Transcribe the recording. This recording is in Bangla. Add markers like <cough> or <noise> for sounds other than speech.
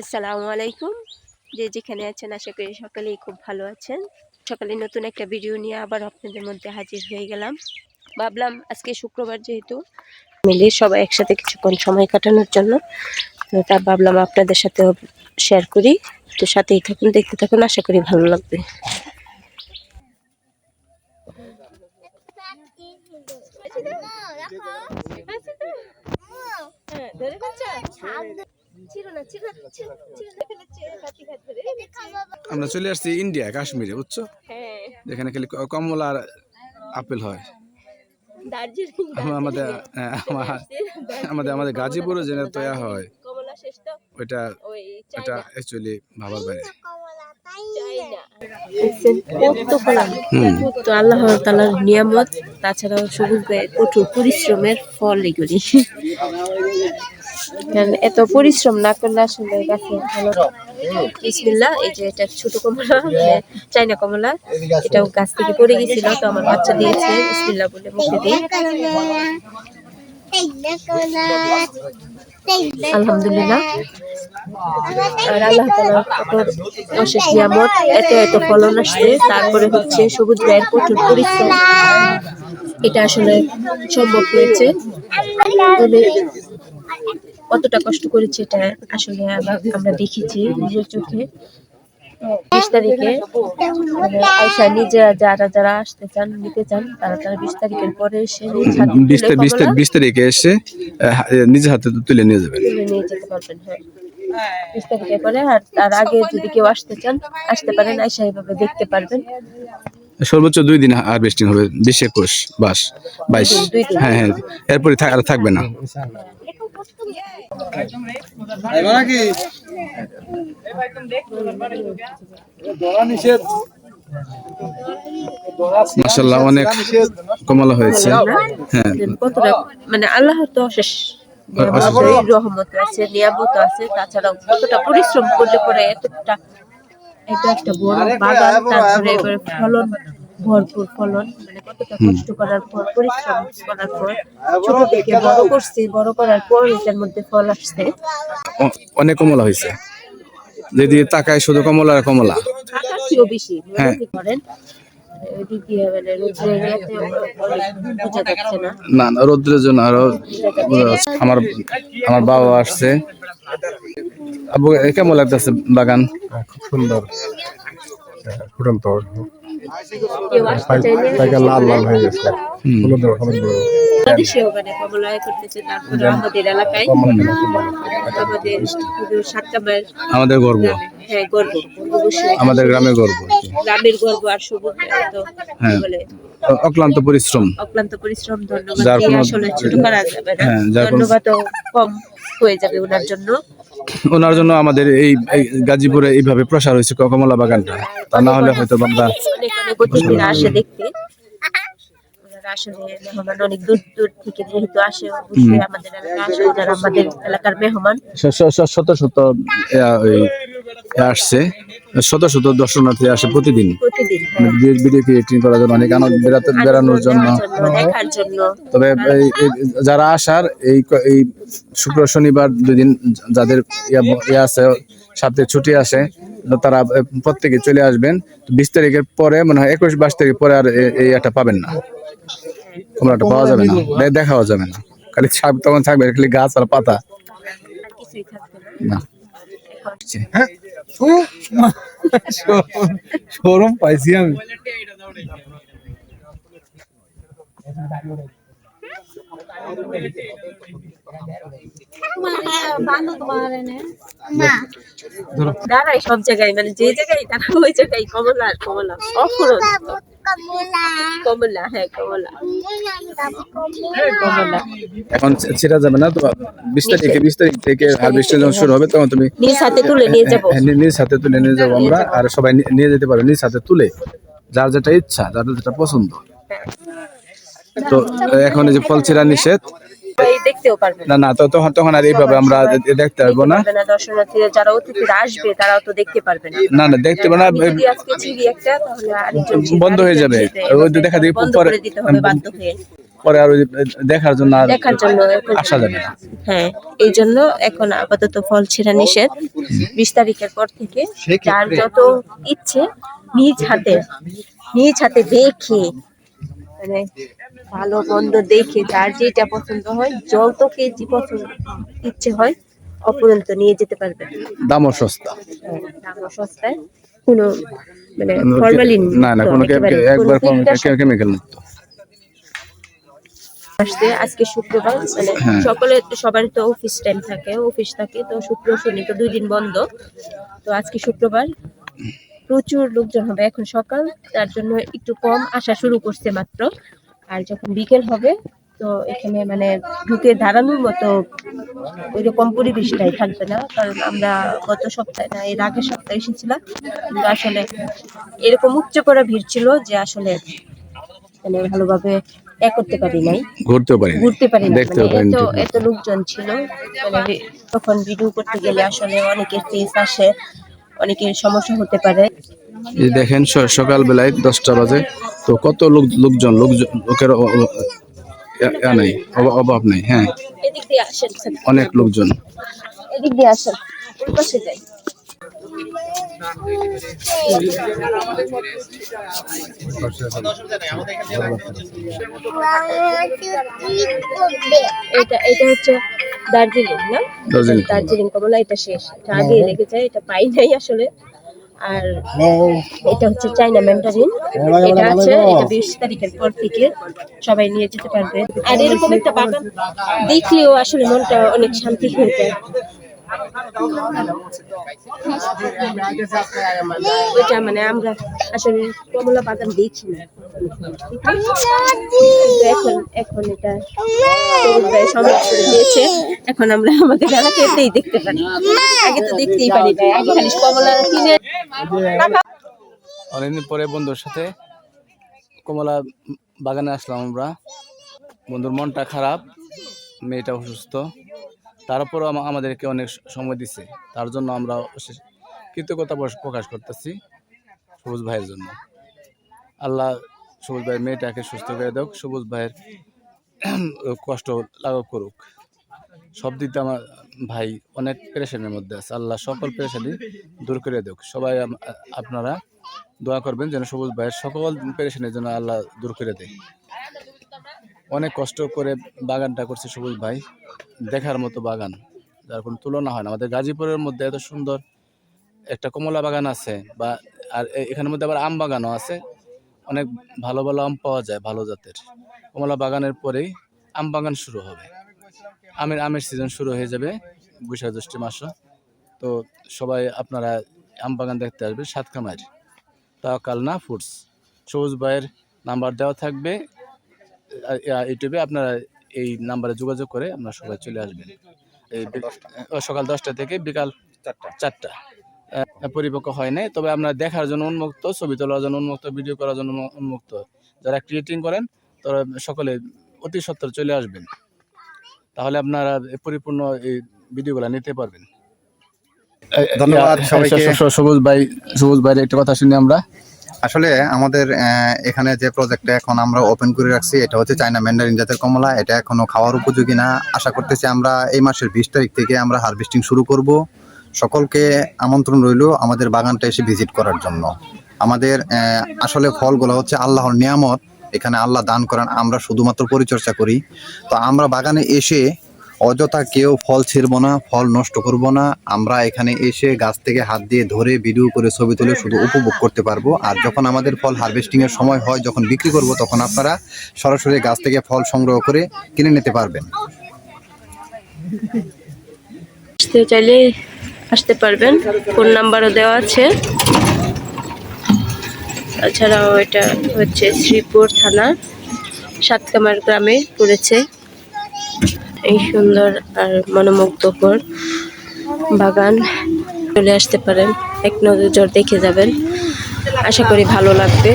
আসসালামু আলাইকুম। যে যেখানে আছেন, আশা করি সকালেই খুব ভালো আছেন। সকালে নতুন একটা ভিডিও নিয়ে আবার আপনাদের মধ্যে হাজির হয়ে গেলাম। ভাবলাম আজকে শুক্রবার যেহেতু, মিলে সবাই একসাথে কিছুক্ষণ সময় কাটানোর জন্য। তো ভাবলাম আপনাদের সাথেও শেয়ার করি। তো সাথেই থাকুন, দেখতে থাকুন, আশা করি ভালো লাগবে। আমরা চলে আসছি ইন্ডিয়া কাশ্মীরে বুঝছ? হ্যাঁ। যেখানে খালি কমলা আর আপেল হয়। আমাদের হ্যাঁ, আমাদের আমাদের গাজীপুরে যেটা তৈরি হয় কমলা শেষ তো ওইটা এটা অ্যাকচুয়ালি ভাবার বাইরে তো আল্লাহ তালার নিয়ামত তাছাড়াও সবুজ প্রচুর পরিশ্রমের ফল এগুলি। কারণ এত পরিশ্রম না করলে আসলে গাছে ভালো বিসমিল্লাহ এই যে এটা ছোট কমলা মানে চাইনা কমলা এটাও গাছ থেকে পড়ে গেছিল তো আমার বাচ্চা দিয়েছে বিসমিল্লাহ বলে মুখে দিই। আলহামদুলিল্লাহ। আর আল্লাহ তালার অশেষ নিয়ামত এত এত ফলন আসছে তারপরে হচ্ছে সবুজ ভাইয়ের প্রচুর পরিশ্রম। এটা আসলে সম্ভব হয়েছে। কতটা কষ্ট করেছে এটা আসলে আমরা- আমরা দেখেছি নিজের চোখে। বিশ তারিখে মানে আয়সা নিজেরা যারা যারা আসতে চান নিতে চান তারা তারা বিশ তারিখের পরে এসে নিজ বিশ তারিখ- এসে নিজের হাতে তুলে নিয়ে যাবেন। তুলে নিয়ে যেতে পারবেন হ্যাঁ। বিশ তারিখের পরে আর তার আগে যদি কেউ আসতে চান আসতে পারেন আয়সা এভাবে দেখতে পারবেন। সর্বোচ্চ দুই দিন হারভেস্টিং হবে বিশ একুশ বাস বাইশ। হ্যাঁ হ্যাঁ এরপরে আর থাকবে না। মাসাল্লাহ অনেক কমলা হয়েছে। হ্যাঁ। মানে আল্লাহ তো শেষ রহমত আছে, নিয়ামত আছে, তাছাড়াও কতটা পরিশ্রম করলে পরে এতটা এটা একটা বড় বাগান, তারপরে ফলন ভরপুর ফলন মানে কতটা কষ্ট করার পর পরিশ্রম করার পর ছোট থেকে বড় করছি বড় করার পর এটার মধ্যে ফল আসছে। অনেক কমলা হয়েছে। যদি তাকায় শুধু কমলা আর কমলা। আকাশিও বেশি হ্যাঁ। মনে করেন? এদিক দিয়ে মানে না। না না রৌদ্রের জন্য আরও আমার আমার বাবা আসছে। আবু কেমন লাগতেছে বাগান? খুব সুন্দর। ফুটন্ত। কেউ আসতে চাইলে জায়গা লাল লাল হয়ে গেছে। হলুদ হলুদ বাংলাদেশেও মানে কমলায় করতেছে তারপরে আমাদের এলাকায়। আমাদের সাতটা আমাদের গর্ব। হ্যাঁ গর্ব। আমাদের গ্রামের গর্ব। গ্রামের গর্ব আর সবুজ তো হ্যাঁ। বলে? অক্লান্ত পরিশ্রম। অক্লান্ত পরিশ্রম ধন্যবাদ। আসলে ছোট করা যাবে না হ্যাঁ, ধন্যবাদও কম হয়ে যাবে ওনার জন্য। ওনার জন্য আমাদের এই গাজীপুরে এইভাবে প্রসার হয়েছে কমলা বাগানটা। তা না হলে হয়তো আমরা অনেক অনেক অতিথিরা আসে দেখতে আসলে মেহমান অনেক দূর দূর থেকে যেহেতু আসে আমাদের এলাকায় আসে ওনারা আমাদের এলাকার মেহমান। শ- শ- শ- শত শত আসছে শত শত দর্শনার্থী আসে প্রতিদিন। হ্যাঁ। ভিডিও ক্রিয়েটিং করার জন্য অনেক আনন্দ বেড়াতে বেড়ানোর জন্য। তবে যারা আসার এই এই শুক্র শনিবার দুই দিন যাদের ইয়ে আছে সপ্তাহে ছুটি আসে তারা প্রত্যেকে চলে আসবেন। বিশ তারিখের পরে মনে হয় একুশ বাইশ তারিখ পরে আর এই একটা পাবেন না। কমলাটা পাওয়া যাবে না দেখাও যাবে না। খালি ছাপ তখন থাকবে খালি গাছ আর পাতা। না। না। শোরুম পাইছি আমি। দাঁড়াই সব জায়গায় মানে যে জায়গায় তারা ওই জায়গায় কমলা আর কমলা। কমলা। হ্যাঁ কমলা। কমলা এখন ছেড়া যাবে না তো? বিশ তারিখে বিশ তারিখ থেকে হারভেস্টের যখন শুরু হবে তখন তুমি নিজ হাতে তুলে নিয়ে যাব। হ্যাঁ, নিজ হাতে তুলে নিয়ে যাব আমরা আর সবাই নিয়ে যেতে পারবে নিজ হাতে তুলে। যার যেটা ইচ্ছা যার যেটা পছন্দ। তো এখন এই যে ফল ছিঁড়া নিষেধ দেখতেও পারবে না। না তো তখন তখন আর এইভাবে আমরা দেখতে পারব না। দর্শনার্থীরা যারা অতিথিরা আসবে তারাও তো দেখতে পারবে না। না না দেখতে পারব না আজকে ছিড়ি একটা তাহলে আরেকজন বন্ধ হয়ে যাবে। ওই দেখা দেখি পরে- দিতে হবে বাধ্য হয়ে। পরে আর দেখার জন্য আর দেখার জন্য আসা যাবে না। হ্যাঁ এই জন্য এখন আপাতত ফল ছেঁড়া নিষেধ। বিশ তারিখের পর থেকে যার যত ইচ্ছে নিজ হাতে নিজ হাতে দেখে মানে ভালো মন্দ দেখে যার যেটা পছন্দ হয় যত কেজি পছন্দ ইচ্ছে হয় অপরন্ত নিয়ে যেতে পারবে। দামও সস্তা দামও সস্তায় কোনো মানে ফরমালিন না না কোনো একবার কেমিক্যাল মুক্ত। আসছে আজকে শুক্রবার মানে হ্যাঁ। সকলে সবারই তো অফিস টাইম থাকে অফিস থাকে তো শুক্র শনি তো দুই দিন বন্ধ। তো আজকে শুক্রবার প্রচুর লোকজন হবে। এখন সকাল তার জন্য একটু কম আসা শুরু করছে মাত্র। আর যখন বিকেল হবে তো এখানে মানে ঢুকে দাঁড়ানোর মতো ওইরকম পরিবেশটাই থাকবে না। কারণ আমরা গত সপ্তাহে না এর আগের সপ্তাহে এসেছিলাম। কিন্তু আসলে এরকম উচ্চ করা ভিড় ছিল যে আসলে মানে ভালোভাবে এ করতে পারি নাই। ঘুরতেও পারি ঘুরতে পারি না এত এত লোকজন ছিল। মানে তখন ভিডিও করতে গেলে আসলে অনেকের ফেস আসে। অনেকের সমস্যা হতে পারে। এই দেখেন স- সকালবেলায় দশটা বাজে। তো কত লোক লোকজন লোকজন লোকের নাই অভাব- নেই হ্যাঁ। অনেক লোকজন। এদিক দিয়ে আসেন পাশে যাই। এটা এটা হচ্ছে দার্জিলিং না? দার্জিলিং কমলা। দার্জিলিং কমলা এটা শেষ। এটা আগে লেগে যায় এটা পাই নাই আসলে। আর এটা হচ্ছে চাইনা ম্যান্ডারিন এটা আছে এটা বিশ তারিখের পর থেকে সবাই নিয়ে যেতে পারবে। আর এরকম একটা বাগান দেখলেও আসলে মনটা অনেক শান্তি হয়ে যায়। মানে আমরা আসলে কমলা বাগান দেখি এখন এখন এটা এখন আমরা আমাদের এলাকায় এতেই দেখতে পারি। আগে তো দেখতেই পারি আগে খালি কমলা কিনে অনেকদিন পরে বন্ধুর সাথে কমলা বাগানে আসলাম আমরা। বন্ধুর মনটা খারাপ, মেয়েটা অসুস্থ। তারপরও আমাদেরকে অনেক সময় দিছে। তার জন্য আমরা কৃতজ্ঞতা প্রকাশ- করতেছি সবুজ ভাইয়ের জন্য। আল্লাহ সবুজ ভাইয়ের মেয়েটাকে সুস্থ করে দেখ সবুজ ভাইয়ের <clears throat> কষ্ট লাঘব করুক। সব দিক দিয়ে আমার ভাই অনেক পেরেশানির মধ্যে আছে। আল্লাহ সকল পেরেশানি দূর করে দেখ সবাই আপনারা দোয়া করবেন যেন সবুজ ভাইয়ের সকল পেরেশানির জন্য আল্লাহ দূর করে দেয়। অনেক কষ্ট করে বাগানটা করছে সবুজ ভাই। দেখার মতো বাগান, যার কোনো তুলনা হয় না। আমাদের গাজীপুরের মধ্যে এত সুন্দর একটা কমলা বাগান আছে বা, আর এখানের মধ্যে আবার আম বাগানও আছে। অনেক ভালো ভালো আম পাওয়া যায় ভালো জাতের। কমলা বাগানের পরেই আম বাগান শুরু হবে। আমের আমের সিজন শুরু হয়ে যাবে বৈশাখ জ্যৈষ্ঠ মাস। তো সবাই আপনারা আম বাগান দেখতে আসবে সাতকামার তাওয়াক্কাল না, ফুডস। সবুজ ভাইয়ের নাম্বার দেওয়া থাকবে। ইউটিউবে আপনারা এই নাম্বারে যোগাযোগ করে আপনারা সবাই চলে আসবেন। এই সকাল দশটা। থেকে বিকাল চারটা। আহ, পরিপক্ক হয় নাই তবে আপনারা দেখার জন্য উন্মুক্ত ছবি তোলার জন্য উন্মুক্ত ভিডিও করার জন্য উন্মুক্ত। যারা ক্রিয়েটিং করেন তারা সকলে অতি সত্তর চলে আসবেন। তাহলে আপনারা পরিপূর্ণ এই ভিডিওগুলো নিতে পারবেন। ধন্যবাদ সবাইকে। সবুজ ভাই সবুজ ভাইয়ের একটা কথা শুনি আমরা। আসলে আমাদের এখানে যে প্রজেক্টটা এখন আমরা ওপেন করে রাখছি, এটা হচ্ছে চায়না ম্যান্ডারিন জাতের কমলা। এটা এখনও খাওয়ার উপযোগী না। আশা করতেছি আমরা এই মাসের বিশ তারিখ থেকে আমরা হারভেস্টিং শুরু করব। সকলকে আমন্ত্রণ রইল আমাদের বাগানটা এসে ভিজিট করার জন্য। আমাদের আসলে ফলগুলো হচ্ছে আল্লাহর নিয়ামত। এখানে আল্লাহ দান করেন, আমরা শুধুমাত্র পরিচর্যা করি। তো আমরা বাগানে এসে অযথা কেউ ফল ছিঁড়ব না, ফল নষ্ট করব না। আমরা এখানে এসে গাছ থেকে হাত দিয়ে ধরে ভিডিও করে ছবি তুলে শুধু উপভোগ করতে পারব। আর যখন আমাদের ফল হারভেস্টিং এর সময় হয়, যখন বিক্রি করব, তখন আপনারা সরাসরি গাছ থেকে ফল সংগ্রহ করে কিনে নিতে পারবেন। আসতে চাইলে আসতে পারবেন। ফোন নাম্বারও দেওয়া আছে। তাছাড়াও এটা হচ্ছে শ্রীপুর থানা, সাতকামার গ্রামে পড়েছে। এই সুন্দর আর মনোমুগ্ধকর বাগান। চলে আসতে পারেন, এক নজর দেখে যাবেন। আশা করি ভালো লাগবে।